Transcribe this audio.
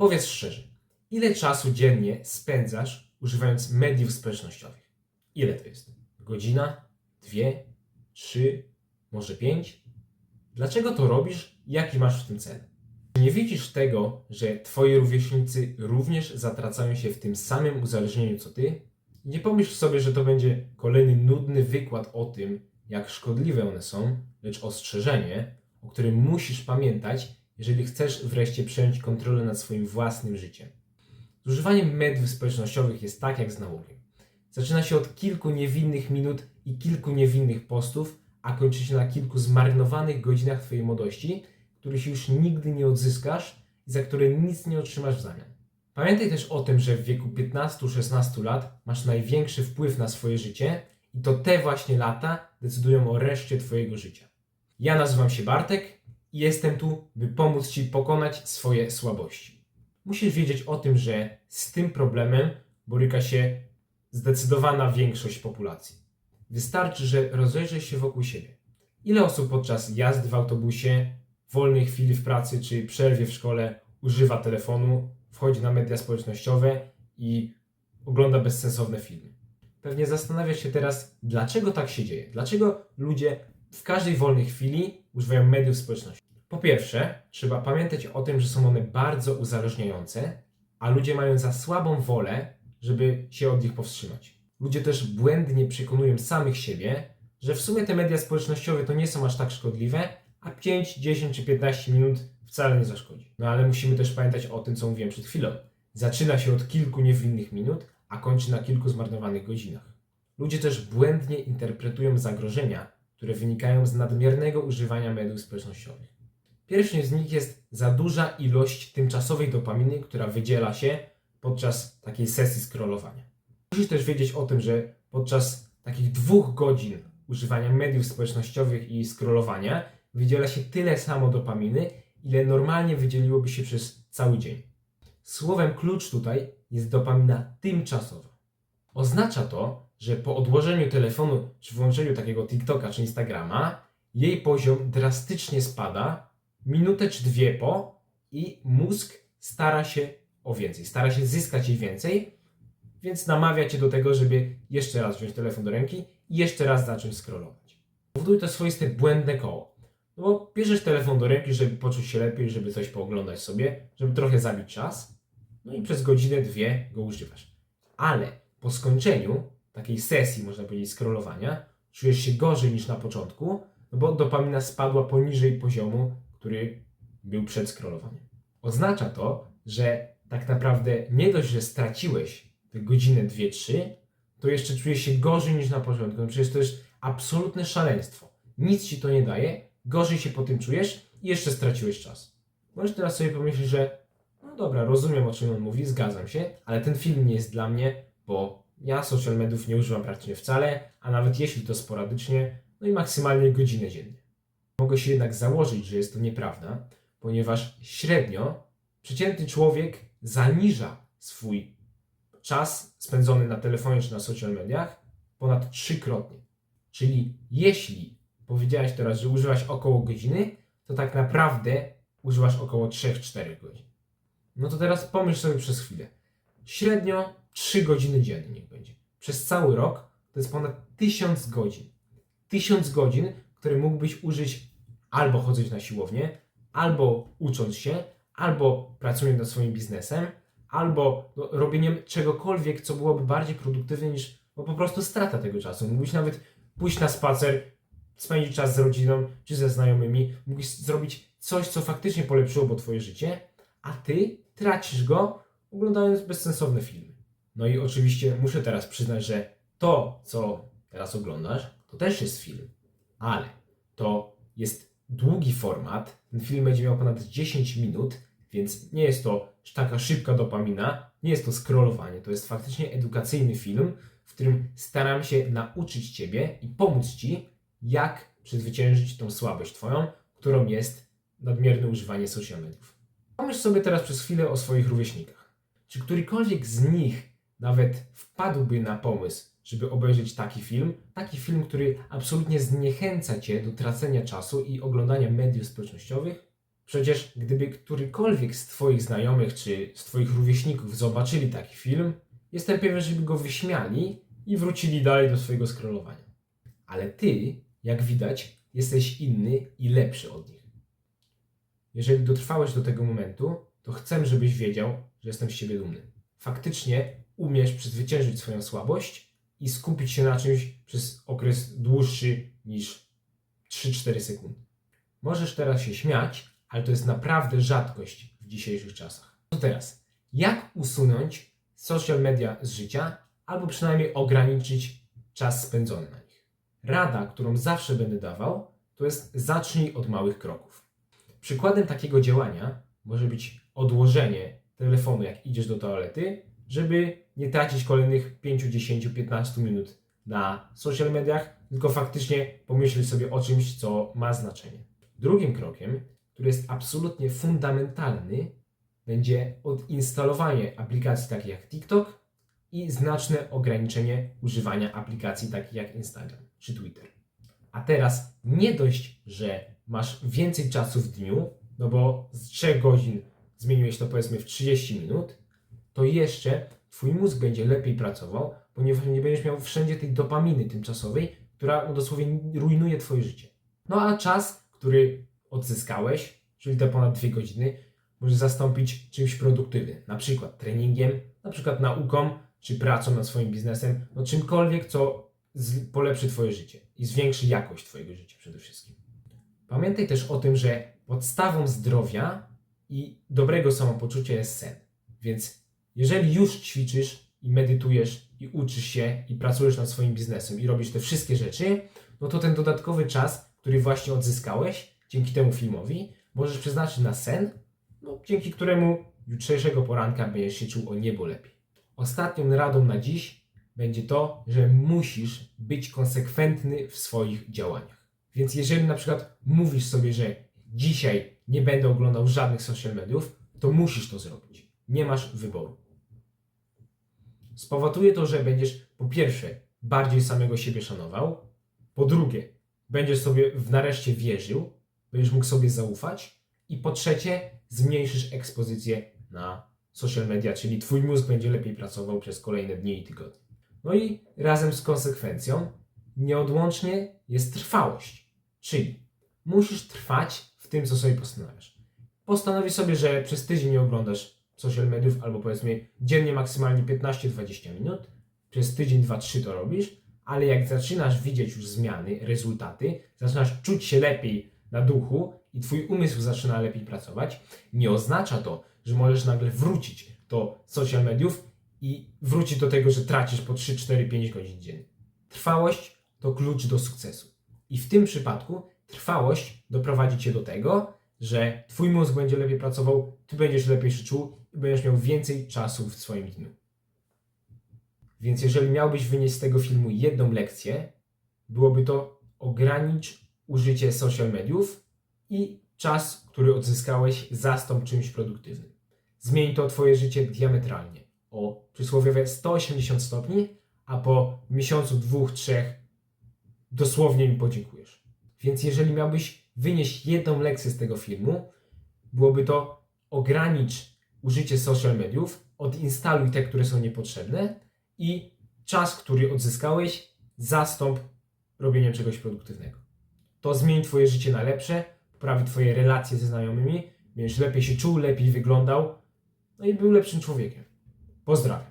Powiedz szczerze, ile czasu dziennie spędzasz używając mediów społecznościowych? Ile to jest? Godzina? Dwie? Trzy? Może pięć? Dlaczego to robisz jaki masz w tym cel? Nie widzisz tego, że twoi rówieśnicy również zatracają się w tym samym uzależnieniu co ty? Nie pomyśl sobie, że to będzie kolejny nudny wykład o tym, jak szkodliwe one są, lecz ostrzeżenie, o którym musisz pamiętać, jeżeli chcesz wreszcie przejąć kontrolę nad swoim własnym życiem. Z używaniem mediów społecznościowych jest tak jak z nałogiem. Zaczyna się od kilku niewinnych minut i kilku niewinnych postów, a kończy się na kilku zmarnowanych godzinach Twojej młodości, których już nigdy nie odzyskasz i za które nic nie otrzymasz w zamian. Pamiętaj też o tym, że w wieku 15-16 lat masz największy wpływ na swoje życie i to te właśnie lata decydują o reszcie Twojego życia. Ja nazywam się Bartek jestem tu, by pomóc Ci pokonać swoje słabości. Musisz wiedzieć o tym, że z tym problemem boryka się zdecydowana większość populacji. Wystarczy, że rozejrzysz się wokół siebie. Ile osób podczas jazdy w autobusie, wolnej chwili w pracy czy przerwie w szkole używa telefonu, wchodzi na media społecznościowe i ogląda bezsensowne filmy? Pewnie zastanawiasz się teraz, dlaczego tak się dzieje? Dlaczego ludzie w każdej wolnej chwili używają mediów społecznościowych? Po pierwsze, trzeba pamiętać o tym, że są one bardzo uzależniające, a ludzie mają za słabą wolę, żeby się od nich powstrzymać. Ludzie też błędnie przekonują samych siebie, że w sumie te media społecznościowe to nie są aż tak szkodliwe, a 5, 10 czy 15 minut wcale nie zaszkodzi. No ale musimy też pamiętać o tym, co mówiłem przed chwilą. Zaczyna się od kilku niewinnych minut, a kończy na kilku zmarnowanych godzinach. Ludzie też błędnie interpretują zagrożenia, które wynikają z nadmiernego używania mediów społecznościowych. Pierwszym z nich jest za duża ilość tymczasowej dopaminy, która wydziela się podczas takiej sesji scrollowania. Musisz też wiedzieć o tym, że podczas takich dwóch godzin używania mediów społecznościowych i scrollowania wydziela się tyle samo dopaminy, ile normalnie wydzieliłoby się przez cały dzień. Słowem klucz tutaj jest dopamina tymczasowa. Oznacza to, że po odłożeniu telefonu czy włączeniu takiego TikToka czy Instagrama, jej poziom drastycznie spada, minutę czy dwie po i mózg stara się o więcej, stara się zyskać jej więcej, więc namawia cię do tego, żeby jeszcze raz wziąć telefon do ręki i jeszcze raz zacząć scrollować. Powoduje to swoiste błędne koło. No bo bierzesz telefon do ręki, żeby poczuć się lepiej, żeby coś pooglądać sobie, żeby trochę zabić czas, no i przez godzinę, dwie go używasz. Ale po skończeniu takiej sesji, można powiedzieć, scrollowania, czujesz się gorzej niż na początku, no bo dopamina spadła poniżej poziomu, który był przed scrollowaniem. Oznacza to, że tak naprawdę nie dość, że straciłeś te godzinę, dwie, trzy, to jeszcze czujesz się gorzej niż na początku. No Przecież to jest absolutne szaleństwo. Nic ci to nie daje, gorzej się po tym czujesz i jeszcze straciłeś czas. Możesz teraz sobie pomyśleć, że no dobra, rozumiem o czym on mówi, zgadzam się, ale ten film nie jest dla mnie, bo ja social mediów nie używam praktycznie wcale, a nawet jeśli to sporadycznie, no i maksymalnie godzinę dziennie. Mogę się jednak założyć, że jest to nieprawda, ponieważ średnio przeciętny człowiek zaniża swój czas spędzony na telefonie czy na social mediach ponad trzykrotnie. Czyli jeśli powiedziałeś teraz, że używasz około godziny, to tak naprawdę używasz około 3-4 godzin. No to teraz pomyśl sobie przez chwilę. Średnio 3 godziny dziennie będzie. Przez cały rok to jest ponad 1000 godzin. 1000 godzin, które mógłbyś użyć albo chodząc na siłownię, albo ucząc się, albo pracując nad swoim biznesem, albo no, robieniem czegokolwiek, co byłoby bardziej produktywne niż no, po prostu strata tego czasu. Mógłbyś nawet pójść na spacer, spędzić czas z rodziną czy ze znajomymi, mógłbyś zrobić coś, co faktycznie polepszyłoby Twoje życie, a Ty tracisz go oglądając bezsensowne filmy. No i oczywiście muszę teraz przyznać, że to, co teraz oglądasz, to też jest film, ale to jest długi format. Ten film będzie miał ponad 10 minut, więc nie jest to taka szybka dopamina, nie jest to scrollowanie, to jest faktycznie edukacyjny film, w którym staram się nauczyć Ciebie i pomóc Ci, jak przezwyciężyć tą słabość Twoją, którą jest nadmierne używanie social mediów. Pomyśl sobie teraz przez chwilę o swoich rówieśnikach. Czy którykolwiek z nich nawet wpadłby na pomysł, żeby obejrzeć taki film, taki film, który absolutnie zniechęca Cię do tracenia czasu i oglądania mediów społecznościowych? Przecież gdyby którykolwiek z Twoich znajomych czy z Twoich rówieśników zobaczyli taki film, jestem pewien, że by go wyśmiali i wrócili dalej do swojego scrollowania. Ale Ty, jak widać, jesteś inny i lepszy od nich. Jeżeli dotrwałeś do tego momentu, to chcę, żebyś wiedział, że jestem z Ciebie dumny. Faktycznie umiesz przezwyciężyć swoją słabość i skupić się na czymś przez okres dłuższy niż 3-4 sekundy. Możesz teraz się śmiać, ale to jest naprawdę rzadkość w dzisiejszych czasach. To teraz, jak usunąć social media z życia, albo przynajmniej ograniczyć czas spędzony na nich? Rada, którą zawsze będę dawał, to jest zacznij od małych kroków. Przykładem takiego działania może być odłożenie telefonu, jak idziesz do toalety, żeby nie tracić kolejnych 5, 10, 15 minut na social mediach, tylko faktycznie pomyśleć sobie o czymś, co ma znaczenie. Drugim krokiem, który jest absolutnie fundamentalny, będzie odinstalowanie aplikacji takich jak TikTok i znaczne ograniczenie używania aplikacji takich jak Instagram czy Twitter. A teraz nie dość, że masz więcej czasu w dniu, no bo z 3 godzin zmieniłeś to powiedzmy w 30 minut, to jeszcze Twój mózg będzie lepiej pracował, ponieważ nie będziesz miał wszędzie tej dopaminy tymczasowej, która no, dosłownie rujnuje Twoje życie. No a czas, który odzyskałeś, czyli te ponad 2 godziny, możesz zastąpić czymś produktywnym, na przykład treningiem, na przykład nauką, czy pracą nad swoim biznesem, no czymkolwiek, co polepszy Twoje życie i zwiększy jakość Twojego życia przede wszystkim. Pamiętaj też o tym, że podstawą zdrowia i dobrego samopoczucia jest sen. Więc jeżeli już ćwiczysz i medytujesz i uczysz się i pracujesz nad swoim biznesem i robisz te wszystkie rzeczy, no to ten dodatkowy czas, który właśnie odzyskałeś dzięki temu filmowi, możesz przeznaczyć na sen, no, dzięki któremu jutrzejszego poranka będziesz się czuł o niebo lepiej. Ostatnią radą na dziś będzie to, że musisz być konsekwentny w swoich działaniach. Więc jeżeli na przykład mówisz sobie, że dzisiaj nie będę oglądał żadnych social mediów, to musisz to zrobić. Nie masz wyboru. Spowoduje to, że będziesz po pierwsze bardziej samego siebie szanował, po drugie będziesz sobie w nareszcie wierzył, będziesz mógł sobie zaufać i po trzecie zmniejszysz ekspozycję na social media, czyli twój mózg będzie lepiej pracował przez kolejne dni i tygodnie. No i razem z konsekwencją nieodłącznie jest trwałość, czyli musisz trwać w tym, co sobie postanawiasz. Postanowi sobie, że przez tydzień nie oglądasz social mediów, albo powiedzmy dziennie maksymalnie 15-20 minut, przez tydzień, 2-3 to robisz, ale jak zaczynasz widzieć już zmiany, rezultaty, zaczynasz czuć się lepiej na duchu i twój umysł zaczyna lepiej pracować, nie oznacza to, że możesz nagle wrócić do social mediów i wrócić do tego, że tracisz po 3, 4, 5 godzin dziennie. Trwałość to klucz do sukcesu. I w tym przypadku trwałość doprowadzi cię do tego, że twój mózg będzie lepiej pracował, ty będziesz lepiej się czuł i będziesz miał więcej czasu w swoim dniu. Więc jeżeli miałbyś wynieść z tego filmu jedną lekcję, byłoby to ogranicz użycie social mediów i czas, który odzyskałeś, zastąp czymś produktywnym. Zmień to twoje życie diametralnie o przysłowiowe 180 stopni, a po miesiącu, dwóch, trzech dosłownie mi podziękujesz. Więc jeżeli miałbyś wynieść jedną lekcję z tego filmu, byłoby to ogranicz użycie social mediów, odinstaluj te, które są niepotrzebne i czas, który odzyskałeś, zastąp robieniem czegoś produktywnego. To zmieni Twoje życie na lepsze, poprawi Twoje relacje ze znajomymi, będziesz lepiej się czuł, lepiej wyglądał, no i był lepszym człowiekiem. Pozdrawiam.